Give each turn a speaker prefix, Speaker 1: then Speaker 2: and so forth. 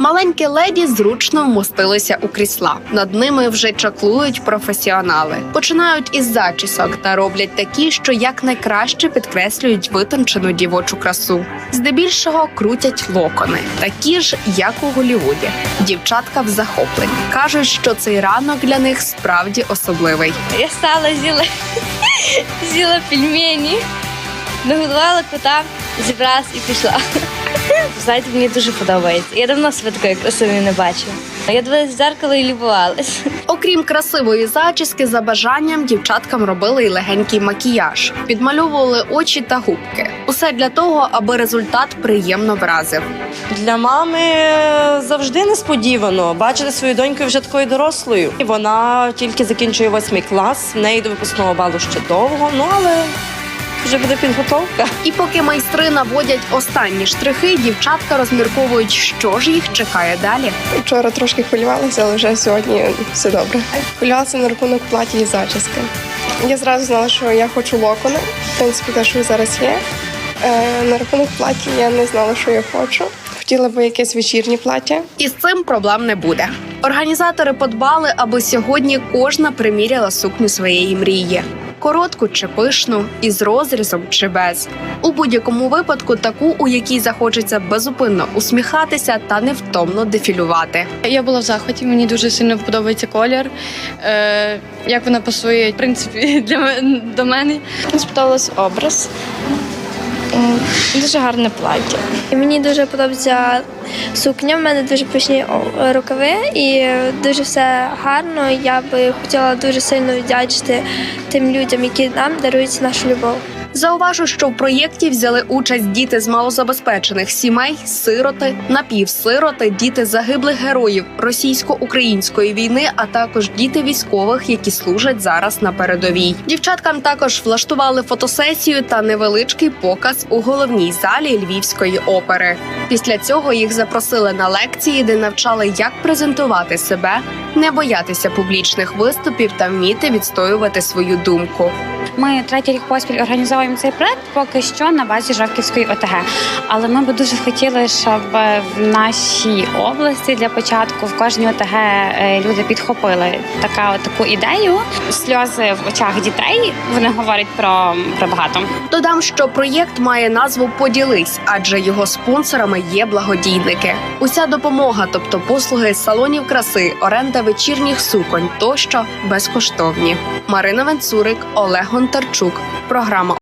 Speaker 1: Маленькі леді зручно вмостилися у крісла. Над ними вже чаклують професіонали. Починають із зачісок та роблять такі, що якнайкраще підкреслюють витончену дівочу красу. Здебільшого крутять локони, такі ж, як у Голлівуді. Дівчатка в захопленні кажуть, що цей ранок для них справді особливий.
Speaker 2: Я стала, з'їла, з'їла пельмені, нагодувала кота, зібралась і пішла. Знаєте, мені дуже подобається. Я давно себе такої красивої не бачила. Я дивилась в дзеркало і любувалась.
Speaker 1: Окрім красивої зачіски, за бажанням дівчаткам робили й легенький макіяж, підмальовували очі та губки. Усе для того, аби результат приємно вразив.
Speaker 3: Для мами завжди несподівано бачити свою доньку вже такою дорослою. І вона тільки закінчує восьмий клас. В неї до випускного балу ще довго. Ну але вже буде підготовка.
Speaker 1: І поки майстри наводять останні штрихи, дівчатка розмірковують, що ж їх чекає далі.
Speaker 4: Вчора трошки хвилювалася, але вже сьогодні все добре. Хвилювалася на рахунок платі і зачіски. Я зразу знала, що я хочу локони. В принципі, те, що зараз є. Е, на рахунок платі я не знала, що я хочу. Хотіла би якесь вечірнє плаття.
Speaker 1: І з цим проблем не буде. Організатори подбали, аби сьогодні кожна приміряла сукню своєї мрії. Коротку чи пишну, із розрізом чи без. У будь-якому випадку таку, у якій захочеться безупинно усміхатися та невтомно дефілювати.
Speaker 5: Я була в захваті, мені дуже сильно подобається колір. Е, як вона пасує, в принципі, для мен- до мене.
Speaker 6: Сподобалась образ. Дуже гарне плаття.
Speaker 2: Мені дуже подобається сукня. В мене дуже пишні рукави і дуже все гарно. Я би хотіла дуже сильно віддячити тим людям, які нам дарують нашу любов.
Speaker 1: Зауважу, що в проєкті взяли участь діти з малозабезпечених сімей, сироти, напівсироти, діти загиблих героїв російсько-української війни, а також діти військових, які служать зараз на передовій. Дівчаткам також влаштували фотосесію та невеличкий показ у головній залі Львівської опери. Після цього їх запросили на лекції, де навчали, як презентувати себе, не боятися публічних виступів та вміти відстоювати свою думку.
Speaker 7: Ми третій рік поспіль організовуємо цей проект поки що на базі Жовківської ОТГ. Але ми би дуже хотіли, щоб в нашій області для початку в кожній ОТГ е, люди підхопили така таку ідею. Сльози в очах дітей вони говорять про, про багато.
Speaker 1: Додам, що проєкт має назву Поділись, адже його спонсорами є благодійники. Уся допомога, тобто послуги з салонів краси, оренда вечірніх суконь тощо безкоштовні. Марина Венцурик, Олег Гонтарчук. Програма